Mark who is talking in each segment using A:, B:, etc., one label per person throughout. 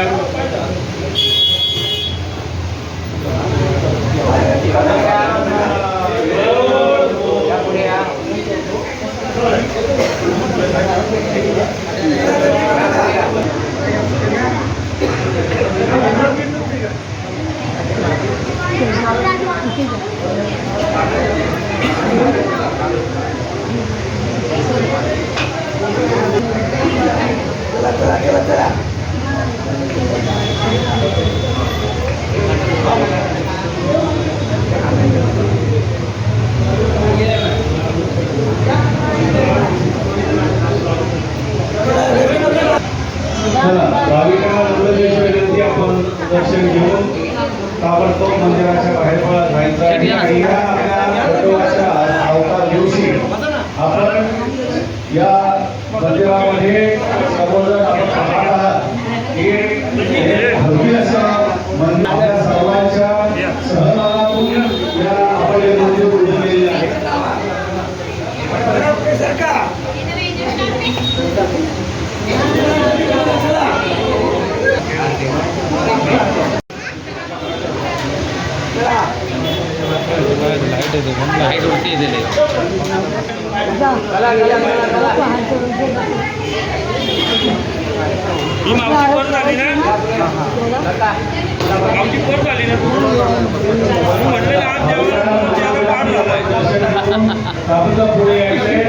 A: Thank you. मंदिरामध्ये सर्वजण आपण पाहत आहात की भव्य सर्वांच्या सहभागातून या आपण हे मंदिर आहे.
B: लाइट वरती दिले.
C: ही मावशी परत आली ना? मावशी परत आली ना तू? तू म्हणलेलं आज जेवण पार झालंय
A: ताबडतोब पुढे यायचंय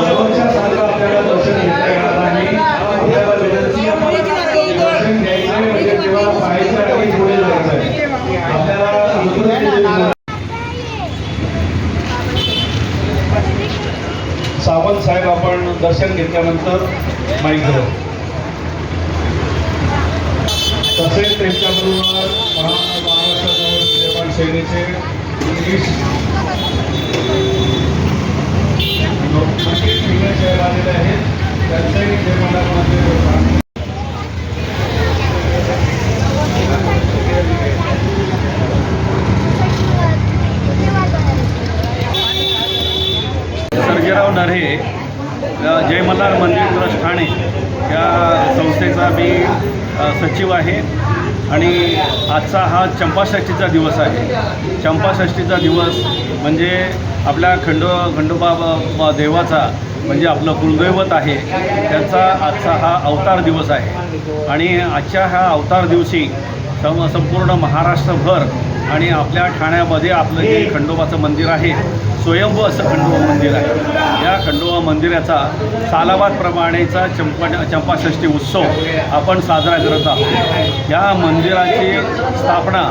A: जवळच्या साधं आपल्याला दर्शन घेता येणार नाही आपल्याला विनंती आहे, दर्शन घ्यायचंय म्हणजे तेव्हा पाहायचं आणि पुढे जायचंय आपल्याला अनुमती सावंत साहेब आपण दर्शन घेतल्यानंतर माईक धरू तसेच त्यांच्याबरोबर महा- महाराष्ट्राजवळ सेनेचे इंग्लिश आलेले आहेत. त्यांचंही जय मनामध्ये
C: हे जय मल्हार मंदिर ट्रस्ट ठाणे या संस्थेचा मी सचिव आहे. आणि आजचा हा चंपाषष्ठीचा दिवस आहे. चंपाषष्ठीचा दिवस म्हणजे आपल्या खंडो खंडोबा देवाचा म्हणजे आपलं कुलदैवत आहे. त्यांचा आजचा हा अवतार दिवस आहे. आणि आजच्या ह्या अवतार दिवशी सम संपूर्ण महाराष्ट्रभर आणि आपल्या ठाण्यामध्ये आपलं जे खंडोबाचं मंदिर आहे स्वयंभू असं खंडोबा मंदिर आहे. या खंडोबा मंदिराचा सालाबादप्रमाणेचा चंपा चंपाषष्ठी उत्सव आपण साजरा करत आहोत. या मंदिराची स्थापना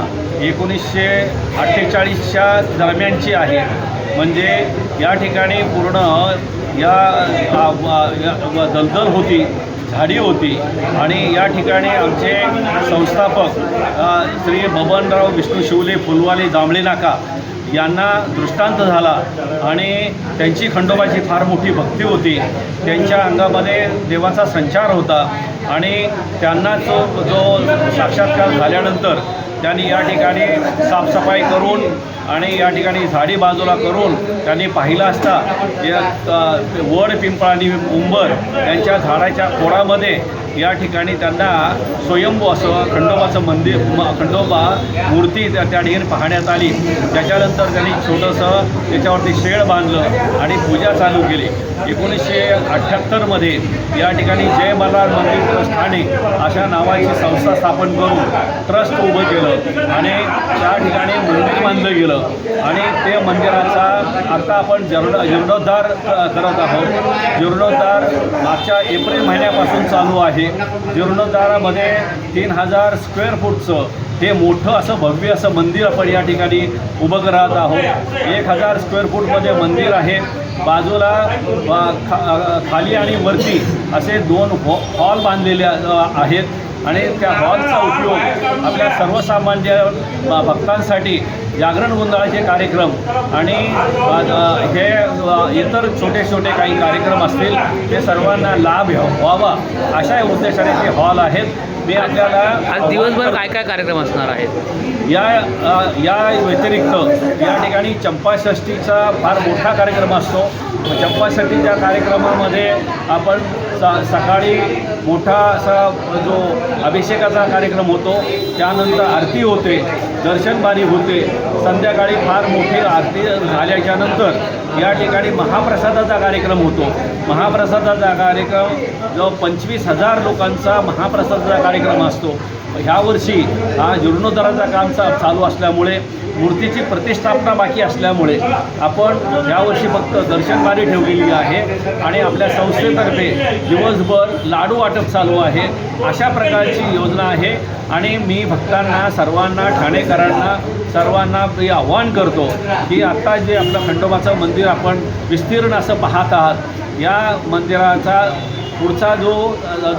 C: एकोणीसशे अठ्ठेचाळीसच्या दरम्यानची आहे. म्हणजे या ठिकाणी पूर्ण या दलदल होती झाडी होती आणि या ठिकाणी आमचे संस्थापक श्री बबनराव विष्णू शिवले फुलवाले जांभळे नाका यांना दृष्टांत झाला आणि त्यांची खंडोबाची फार मोठी भक्ती होती. त्यांच्या अंगामध्ये देवाचा संचार होता आणि त्यांना जो जो साक्षात्कार झाल्यानंतर त्यांनी या ठिकाणी साफसफाई करून आणि या ठिकाणी झाडी बाजूला करून त्यांनी पाहिलं असता या वड पिंपळ आणि उंबर यांच्या झाडाच्या खोडामध्ये या ठिकाणी त्यांना स्वयंभू असं खंडोबाचं मंदिर खंडोबा मूर्ती त्या त्या ठिकाणी पाहण्यात आली. त्याच्यानंतर त्यांनी छोटंसं त्याच्यावरती शेड बांधलं आणि पूजा चालू केली. एकोणीसशे अठ्ठ्याहत्तरमध्ये या ठिकाणी जय मल्हार मंदिर ट्रस्ट ठाणे अशा नावाची संस्था स्थापन करून ट्रस्ट उभं केलं आणि त्या ठिकाणी मंदिर बांधलं गेलं. आणि ते मंदिराचा आता आपण जीर्ण जीर्णोद्धार करत आहोत. जीर्णोद्धार मागच्या एप्रिल महिन्यापासून चालू आहे. जीर्णोद्धारामध्ये तीन हजार स्क्वेअर फूटचं हे मोठं असं भव्य असं मंदिर आपण या ठिकाणी उभं करत आहोत. एक हजार स्क्वेअर फूटमध्ये मंदिर आहे. बाजूला खा खाली आणि वरती असे दोन हॉ हॉल बांधलेले आहेत. आणि त्या हॉलचा उपयोग आपल्या सर्वसामान्य भक्तांसाठी जागरण गोंधळाचे कार्यक्रम आणि हे इतर छोटे छोटे काही कार्यक्रम असतील ते सर्वांना लाभ व्हावा अशा उद्देशाने ते हॉल आहेत. मी आपल्याला
B: आज दिवसभर काय काय कार्यक्रम असणार आहेत?
C: या या व्यतिरिक्त या ठिकाणी चंपाषष्ठीचा फार मोठा कार्यक्रम असतो. चंपाषष्ठीच्या कार्यक्रमामध्ये आपण स सकाळी मोठा असा जो अभिषेकाचा कार्यक्रम होतो त्यानंतर आरती होते दर्शनबारी होते संध्याकाळी फार मोठी आरती झाल्याच्यानंतर या ठिकाणी महाप्रसादाचा कार्यक्रम होतो. महाप्रसादाचा कार्यक्रम जो पंचवीस हजार लोकांचा महाप्रसादाचा कार्यक्रम असतो. ह्या वर्षी हा जीर्णोद्धाराचा काम चालू असल्यामुळे मूर्तीची प्रतिष्ठापना बाकी असल्यामुळे आपण यावर्षी फक्त दर्शनबारी ठेवलेली आहे आणि आपल्या संस्थेतर्फे दिवसभर लाडू वाटप चालू आहे. अशा प्रकारची योजना आहे आणि मी भक्तांना सर्वांना ठाणेकरांना सर्वांना मी आव्हान करतो की आत्ता जे आपलं खंडोबाचं मंदिर आपण विस्तीर्ण असं पाहत आहात. या मंदिराचा पुढचा जो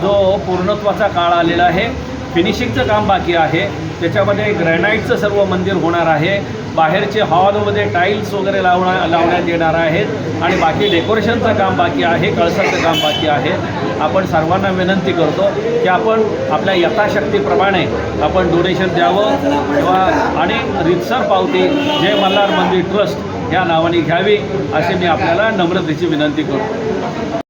C: जो पूर्णत्वाचा काळ आलेला आहे फिनिशिंगचं काम बाकी आहे. त्याच्यामध्ये ग्रॅनाईटचं सर्व मंदिर होणार आहे. बाहेरचे हॉलमध्ये टाईल्स वगैरे लावणार लावण्यात येणार आहेत. आणि बाकी डेकोरेशनचं काम बाकी आहे कळसाचं काम बाकी आहे. आपण सर्वांना विनंती करतो की आपण आपल्या यथाशक्तीप्रमाणे आपण डोनेशन द्यावं. किंवा आणि रितसर पावती जय मल्हार मंदिर ट्रस्ट या नावाने घ्यावी अशी मी आपल्याला नम्रतेची विनंती करतो.